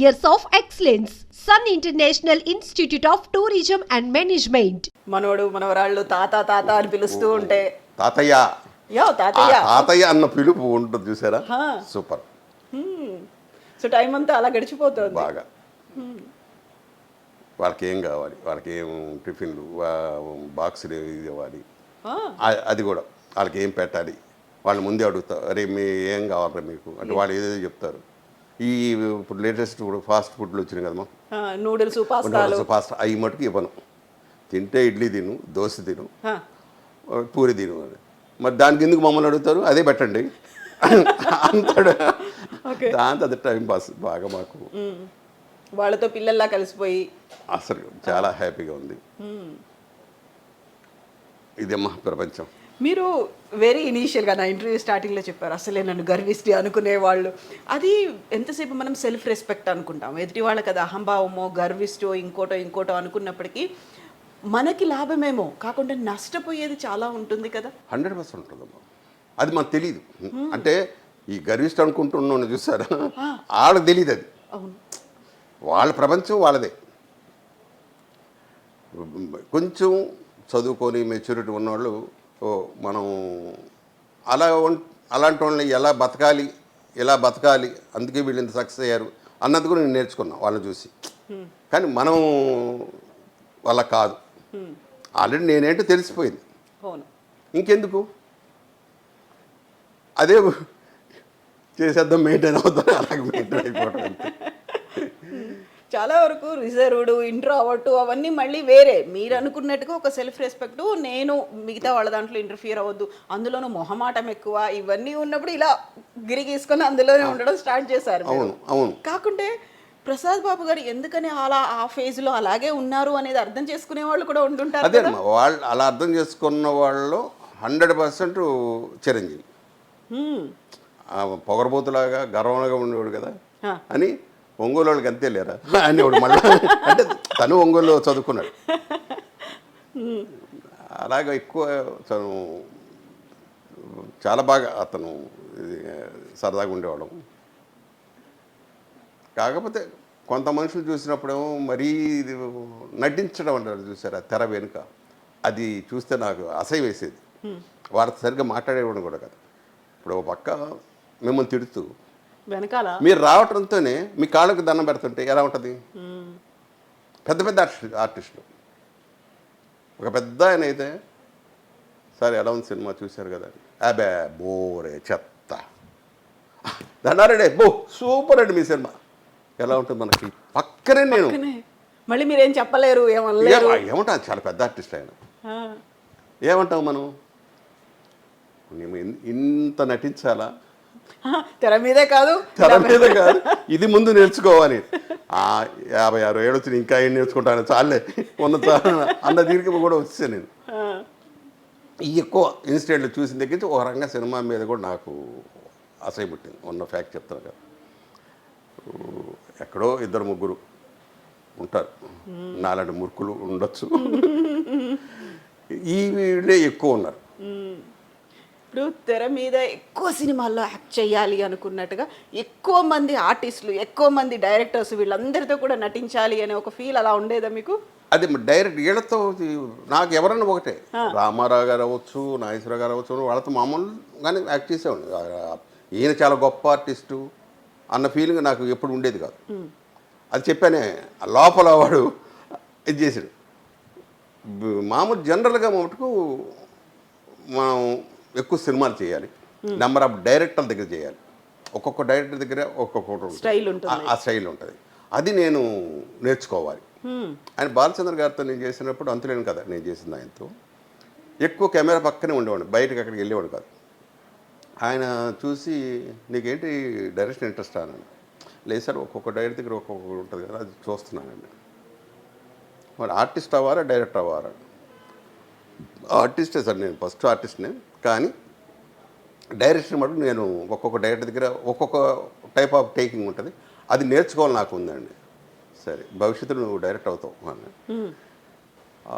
years of excellence. Sun International Institute of Tourism and Management. మనోడు మనవరాళ్ళు తాత తాత అని పిలుస్తూ ఉంటే. తాతయ్య. యో తాతయ్య. తాతయ్య అన్న పిలుపు ఉంటుంది చూసారా? హా. సూపర్. సో టైం అంతా అలా గడిచిపోతుంది. బాగా. వాళ్ళకి ఏం కావాలి? వాళ్ళకి ఏం టిఫిన్లు బాక్సులు ఇది ఇవ్వాలి? అది కూడా. వాళ్ళకి ఏం పెట్టాలి? వాళ్ళు ముందే అడుగుతారు అరే మీ ఏం కావాలరా మీకు? అంటే వాళ్ళు ఏదో చెప్తారు. ఈ ఇప్పుడు లేటెస్ట్ ఇప్పుడు ఫాస్ట్ ఫుడ్లు వచ్చినాయి కదమ్మా. నూడిల్స్ పాస్తాలు. ఫాస్ట్ అవి మటుకు ఇవ్వను. తింటే ఇడ్లీ తిను దోశ తిను పూరి తిను అని మరి దానికి ఎందుకు మమ్మల్ని అడుగుతారు? అదే పెట్టండి. అంతాడు. దాంతో అది టైం పాస్ బాగా మాకు. వాళ్ళతో పిల్లల్లా కలిసిపోయి. అసలు చాలా హ్యాపీగా ఉంది. ఇదేమ్మా ప్రపంచం మీరు వెరీ ఇనీషియల్గా నా ఇంటర్వ్యూ స్టార్టింగ్లో చెప్పారు. అసలే నన్ను గర్విస్తే అనుకునేవాళ్ళు. అది ఎంతసేపు మనం సెల్ఫ్ రెస్పెక్ట్ అనుకుంటాం. ఎదుటి వాళ్ళకి అది అహంభావమో గర్విస్టో ఇంకోటో ఇంకోటో అనుకున్నప్పటికీ మనకి లాభమేమో కాకుండా నష్టపోయేది చాలా ఉంటుంది కదా. హండ్రెడ్ పర్సెంట్ ఉంటుందమ్మా. అది మనకు తెలియదు అంటే ఈ గర్విష్ట అనుకుంటున్నాను చూసారా? వాళ్ళకి తెలియదు అది. అవును. వాళ్ళ ప్రపంచం వాళ్ళదే. కొంచెం చదువుకొని మెచ్యూరిటీ ఉన్నవాళ్ళు ఓ మనం అలా అలాంటి వాళ్ళని ఎలా బతకాలి ఎలా బతకాలి అందుకే వీళ్ళు ఇంత సక్సెస్ అయ్యారు అన్నది కూడా నేను నేర్చుకున్నాను వాళ్ళని చూసి. కానీ మనం వాళ్ళ కాదు. ఆల్రెడీ నేనేంటో తెలిసిపోయింది. ఇంకెందుకు? అదే చేసేద్దాం మెయింటైన్ అవుతాం అలాగే మెయింటైన్ అయిపోవడం అంతే. చాలా వరకు రిజర్వ్డ్ ఇంట్రోవర్ట్ అవన్నీ మళ్ళీ వేరే. మీరు అనుకున్నట్టుగా ఒక సెల్ఫ్ రెస్పెక్ట్ నేను మిగతా వాళ్ళ దాంట్లో ఇంటర్ఫియర్ అవ్వద్దు. అందులోనూ మొహమాటం ఎక్కువ ఇవన్నీ ఉన్నప్పుడు ఇలా గిరిగీసుకొని అందులోనే ఉండడం స్టార్ట్ చేశారు మీరు. అవును అవును. కాకుంటే ప్రసాద్ బాబు గారు ఎందుకని అలా ఆ phase లో అలాగే ఉన్నారు అనేది అర్థం చేసుకునే వాళ్ళు కూడా ఉంటుంటారు అదే వాళ్ళు అలా అర్థం చేసుకున్న వాళ్ళు హండ్రెడ్ పర్సెంట్ చిరంజీవి. పొగరబోతులాగా గర్వంగా ఉండేవాడు కదా. అని ఒంగోలు వాళ్ళకి అంతే లేరా? అనేవాడు మళ్ళీ అంటే తను ఒంగోలు చదువుకున్నాడు. అలాగా ఎక్కువ తను చాలా బాగా అతను సరదాగా ఉండేవాళ్ళం. కాకపోతే కొంత మనుషులు చూసినప్పుడేమో మరీ ఇది నటించడం అంటారు చూసారా? తెర వెనుక. అది చూస్తే నాకు అసహ్యం వేసేది. వారితో సరిగ్గా మాట్లాడేవాడు కూడా కదా. ఇప్పుడు ఒక పక్క మిమ్మల్ని తిడుతూ వెనకాల. మీరు రావటంతోనే మీ కాళ్ళకు దండం పెడుతుంటే ఎలా ఉంటుంది. పెద్ద పెద్ద ఆర్టిస్ట్ ఆర్టిస్టులు. ఒక పెద్ద ఆయన అయితే సార్ ఎలా ఉంది సినిమా చూశారు కదా. అబే బోరే చెత్త. దండారెడ్డి బో సూపర్ అండి మీ సినిమా. ఎలా ఉంటుంది మనకి? పక్కనే నేను. మళ్ళీ మీరేం చెప్పలేరు ఏమనలేరు. ఏమ- ఏమంటా చాలా పెద్ద ఆర్టిస్ట్ ఆయన. ఏమంటావు మనం? ఇంత నటించాలా? తెర మీదే కాదు. తెర మీద కాదు. ఇది ముందు నేర్చుకోవాలి. ఆ యాభై ఆరు ఏడు వచ్చిన ఇంకా ఏం నేర్చుకుంటాను? చాలే. ఉన్న చాలు. అన్న దీనికి కూడా వచ్చాను నేను. ఈ ఎక్కువ ఇన్సిడెంట్లు చూసిన దగ్గర నుంచి ఒక రంగ సినిమా మీద కూడా నాకు అసహ్య పుట్టింది. ఉన్న ఫ్యాక్ట్ చెప్తాను కదా. ఎక్కడో ఇద్దరు ముగ్గురు ఉంటారు. నాలాంటి మురుకులు ఉండొచ్చు. ఈ వీళ్ళే ఎక్కువ ఉన్నారు. ఇప్పుడు తెర మీద ఎక్కువ సినిమాల్లో యాక్ట్ చేయాలి అనుకున్నట్టుగా ఎక్కువ మంది ఆర్టిస్టులు ఎక్కువ మంది డైరెక్టర్స్ వీళ్ళందరితో కూడా నటించాలి అనే ఒక ఫీల్ అలా ఉండేదా మీకు? అది డైరెక్ట్ వీళ్ళతో నాకు ఎవరన్నా ఒకటే. రామారావు గారు అవ్వచ్చు నాగేశ్వరరావు గారు అవ్వచ్చు వాళ్ళతో మామూలుగానే యాక్ట్ చేసేవాడు ఆ- ఈయన చాలా గొప్ప ఆర్టిస్టు అన్న ఫీలింగ్ నాకు ఎప్పుడు ఉండేది కాదు. అది చెప్పానే లోపల వాడు ఇది చేసాడు బ- మామూలు జనరల్గా మటుకు మనం ఎక్కువ సినిమాలు చేయాలి. నెంబర్ ఆఫ్ డైరెక్టర్ల దగ్గర చేయాలి. ఒక్కొక్క డైరెక్టర్ దగ్గర ఉంటుంది. Style ఉంటుంది. ఆ- ఆ స్టైల్ ఉంటుంది. అది నేను నేర్చుకోవాలి. ఆయన బాలచంద్ర గారితో నేను చేసినప్పుడు అంతులేను కదా నేను చేసింది ఆయనతో. ఎక్కువ కెమెరా పక్కనే ఉండేవాడు బయటకు అక్కడికి వెళ్ళేవాడు కాదు. ఆయన చూసి నీకేంటి డైరెక్షన్ ఇంట్రెస్ట్ అన్నాను లేదు సార్ ఒక్కొక్క డైరెక్టర్ దగ్గర ఒక్కొక్కటి ఉంటుంది కదా అది చూస్తున్నానండి మరి ఆర్టిస్ట్ అవ్వారా డైరెక్టర్ అవ్వారా? ఆర్టిస్టే సార్ నేను ఫస్ట్ ఆర్టిస్ట్నే. కానీ డైరెక్షన్ మటుకు నేను ఒక్కొక్క డైరెక్టర్ దగ్గర ఒక్కొక్క టైప్ ఆఫ్ టేకింగ్ ఉంటుంది. అది నేర్చుకోవాలి నాకు ఉందండి సరే భవిష్యత్తులో నువ్వు డైరెక్ట్ అవుతావు అన్న ఆ,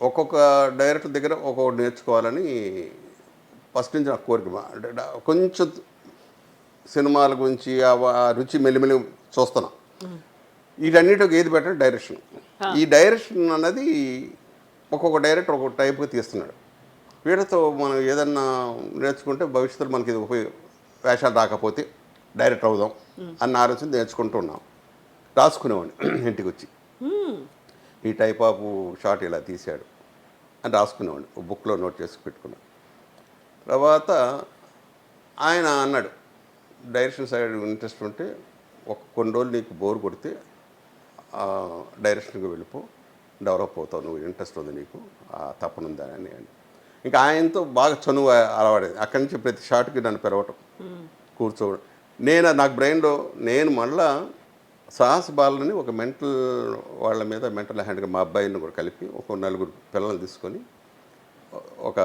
ఒక్కొక్క డైరెక్టర్ దగ్గర ఒక్కొక్కటి నేర్చుకోవాలని ఫస్ట్ నుంచి నాకు కోరిక. కొంచెం సినిమాల గురించి ఆ రుచి మెల్లిమెల్లి చూస్తున్నాం. వీటన్నిటికి ఏది బెటర్? డైరెక్షన్. ఈ డైరెక్షన్ అన్నది ఒక్కొక్క డైరెక్టర్ ఒక్కొక్క టైప్గా తీస్తున్నాడు. వీళ్ళతో మనం ఏదన్నా నేర్చుకుంటే భవిష్యత్తులో మనకి ఇది ఉపయోగ. వేషాలు రాకపోతే డైరెక్టర్ అవుదాం అన్న ఆలోచన నేర్చుకుంటూ ఉన్నాం. రాసుకునేవాడిని ఇంటికి వచ్చి ఈ టైప్ ఆఫ్ షాట్ ఇలా తీశాడు అని రాసుకునేవాడిని. ఒక బుక్లో నోట్ చేసి పెట్టుకున్నాను తర్వాత ఆయన అన్నాడు డైరెక్షన్ సైడ్ ఇంట్రెస్ట్ ఉంటే ఒక కొన్ని రోజులు నీకు బోర్ కొడితే డైరెక్షన్కి వెళ్ళిపో. డెవలప్ అవుతావు నువ్వు ఇంట్రెస్ట్ ఉంది నీకు ఉందా అని అని ఇంకా ఆయనతో బాగా చనువు అలవాడేది. అక్కడి నుంచి ప్రతి షాట్కి నన్ను పెరగటం కూర్చోవడం. నేను నాకు బ్రెయిన్లో నేను మళ్ళా సాహస బాలని ఒక మెంటల్ వాళ్ళ మీద మెంటల్ హ్యాండ్గా మా అబ్బాయిని కూడా కలిపి ఒక నలుగురు పిల్లల్ని తీసుకొని ఒక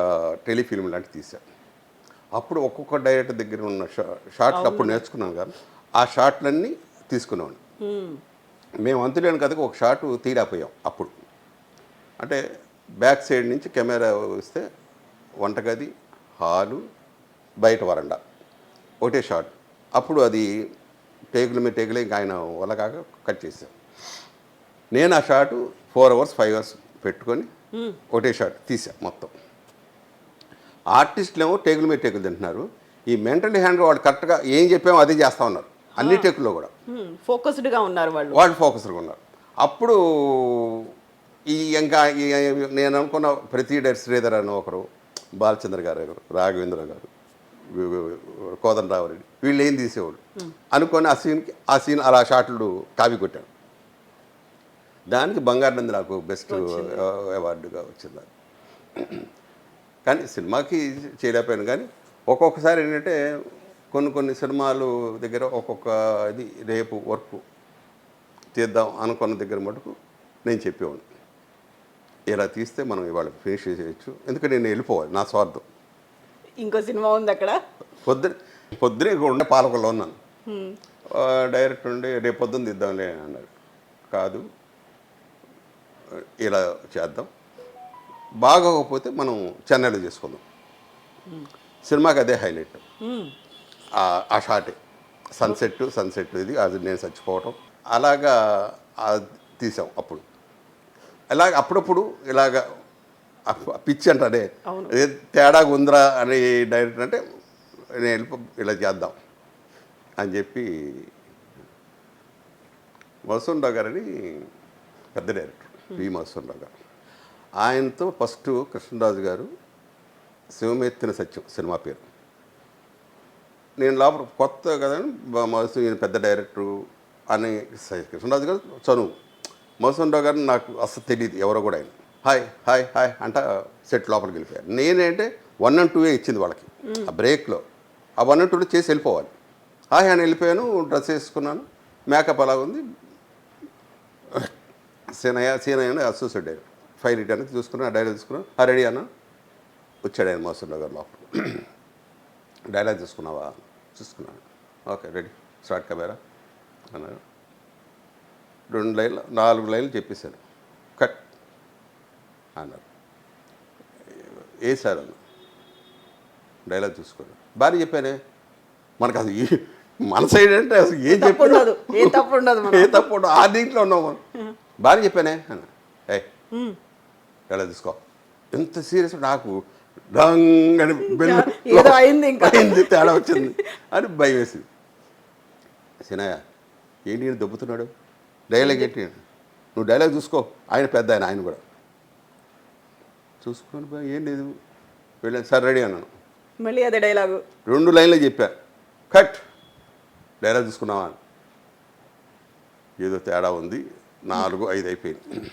టెలిఫిల్మ్ లాంటి తీశాను. అప్పుడు ఒక్కొక్క డైరెక్టర్ దగ్గర ఉన్న షా షాట్లు అప్పుడు నేర్చుకున్నాను కానీ ఆ షాట్లన్నీ తీసుకునేవాడిని. మేము అంతులేని కథకు ఒక షాట్ తీరాపోయాం అప్పుడు. అంటే బ్యాక్ సైడ్ నుంచి కెమెరా వస్తే వంటగది హాలు బయట వరండా. ఒకటే షాట్. అప్పుడు అది టేకుల మీద టేకులే ఇంకా ఆయన వల్ల కాక కట్ చేశాం నేను ఆ shot four hours five hours పెట్టుకొని ఒకటే షాట్ తీసా మొత్తం. ఆర్టిస్టులు ఏమో టేకుల మీద టేకులు తింటున్నారు. ఈ మెంటల్ హ్యాండ్ వాళ్ళు కరెక్ట్గా ఏం చెప్పామో అదే చేస్తూ ఉన్నారు. అన్ని టేకుల్లో కూడా. ఫోకస్డ్గా ఉన్నారు వాళ్ళు. వాళ్ళు ఫోకస్గా ఉన్నారు. అప్పుడు ఈ ఇంకా నేను అనుకున్న ప్రతి డైరెక్టర్ శ్రీధర్ అని ఒకరు బాలచంద్ర గారు రాఘవేంద్ర గారు కోదండరావురెడ్డి వీళ్ళు ఏం తీసేవాడు అనుకొని ఆ సీన్కి ఆ సీన్ అలా షాట్లు కాపీ కొట్టాను దానికి బంగారు నంది నాకు బెస్ట్ అవార్డుగా వచ్చింది. అది. కానీ సినిమాకి చేయలేకపోయాను. కానీ ఒక్కొక్కసారి ఏంటంటే కొన్ని కొన్ని సినిమాలు దగ్గర ఒక్కొక్క ఇది రేపు వర్క్ తీద్దాం అనుకున్న దగ్గర మటుకు నేను చెప్పేవాడిని. ఇలా తీస్తే మనం ఇవాళ ఫినిష్ చేయొచ్చు. ఎందుకంటే నేను వెళ్ళిపోవాలి నా స్వార్థం. ఇంకో సినిమా ఉంది అక్కడ? పొద్దున పొద్దునే ఉండే పాలకుల్లో ఉన్నాను. ఆ, డైరెక్టర్ ఉండి రేపు పొద్దున్న తీద్దాంలే అన్నాడు కాదు ఇలా చేద్దాం. బాగోకపోతే మనం చెన్నైలో చేసుకుందాం. సినిమాకి అదే హైలైట్. ఆ- షాటే. సన్సెట్ సన్సెట్ ఇది అది నేను చచ్చిపోవటం. అలాగా తీసాం అప్పుడు. అలాగ అప్పుడప్పుడు ఇలాగ పిచ్చి అంటాడే తేడాగా ఉందిరా అని డైరెక్టర్ అంటే నేను వెళ్ళిపో ఇలా చేద్దాం అని చెప్పి మసూన్రావు గారని పెద్ద డైరెక్టర్ పి. మసూన్రావు గారు. ఆయనతో ఫస్ట్ కృష్ణరాజు గారు శివమెత్తిన సత్యం సినిమా పేరు. నేను లోపల కొత్త కదా ఈయన పెద్ద డైరెక్టరు అని కృష్ణరాజు గారు చనువు. మోసన్రావు రావు గారు నాకు అసలు తెలియదు ఎవరో కూడా ఆయన. హాయ్ హాయ్ హాయ్ అంట సెట్ లోపలికి వెళ్ళిపోయారు. నేనేంటే వన్ అండ్ టూ ఇచ్చింది వాళ్ళకి ఆ బ్రేక్లో. ఆ వన్ అండ్ టూలో చేసి వెళ్ళిపోవాలి. హాయ్ అని వెళ్ళిపోయాను డ్రెస్ వేసుకున్నాను మేకప్ అలా ఉంది. సీనయ్య సీనయ్య అని అసోసియేట్ అయ్యారు. ఫైవ్ రిటర్న్ చూసుకున్నాను డైలాగ్ తీసుకున్నాను ఆ రెడీ అన్న? వచ్చాడు ఆయన మోసన్రావు గారు లోపల. డైలాగ్ చూసుకున్నావా? చూసుకున్నాను. Okay ready. Start camera. అన్నారు. రెండు లైన్లు నాలుగు లైన్లు చెప్పేశాను కట్ అన్నారు. ఏ సార్ అన్న? డైలాగ్ చూసుకోండి బాగా చెప్పానే మనకు అసలు మన సైడ్ అంటే అసలు ఏం చెప్పాడు? ఏ తప్పు ఉండదు ఏ తప్పు ఉండదు. ఆ దీంట్లో ఉన్నాం మనం. బాగా చెప్పానే అన్న. ఏ డైలాగ్ తీసుకో ఎంత సీరియస్ నాకు డంగ్ అని ఏదో అయింది ఇంకా. అయింది తేడా వచ్చింది అని భయం వేసింది. సినయ్య ఏంటి దెబ్బతున్నాడు? డైలాగ్ ఏంటి? నువ్వు డైలాగ్ చూసుకో. ఆయన పెద్ద ఆయన ఆయన కూడా. చూసుకొని పోయి, ఏం లేదు. వెళ్ళాను సార్ రెడీ అన్నాను. మళ్ళీ అదే డైలాగు. రెండు లైన్లు చెప్పా. కట్. డైలాగ్ చూసుకున్నావా. ఏదో తేడా ఉంది. నాలుగు ఐదు అయిపోయింది.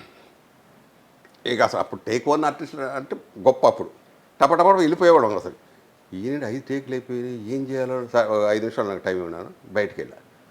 ఇక అసలు అప్పుడు టేక్ వన్ ఆర్టిస్ట్ అంటే గొప్ప అప్పుడు. టపటపట వెళ్ళిపోయేవాడు అసలు. ఈయన ఐదు టేకులు అయిపోయినాయి. ఏం చేయాలో? ఐదు నిమిషాలు నాకు టైం ఉన్నాను బయటికి వెళ్ళా.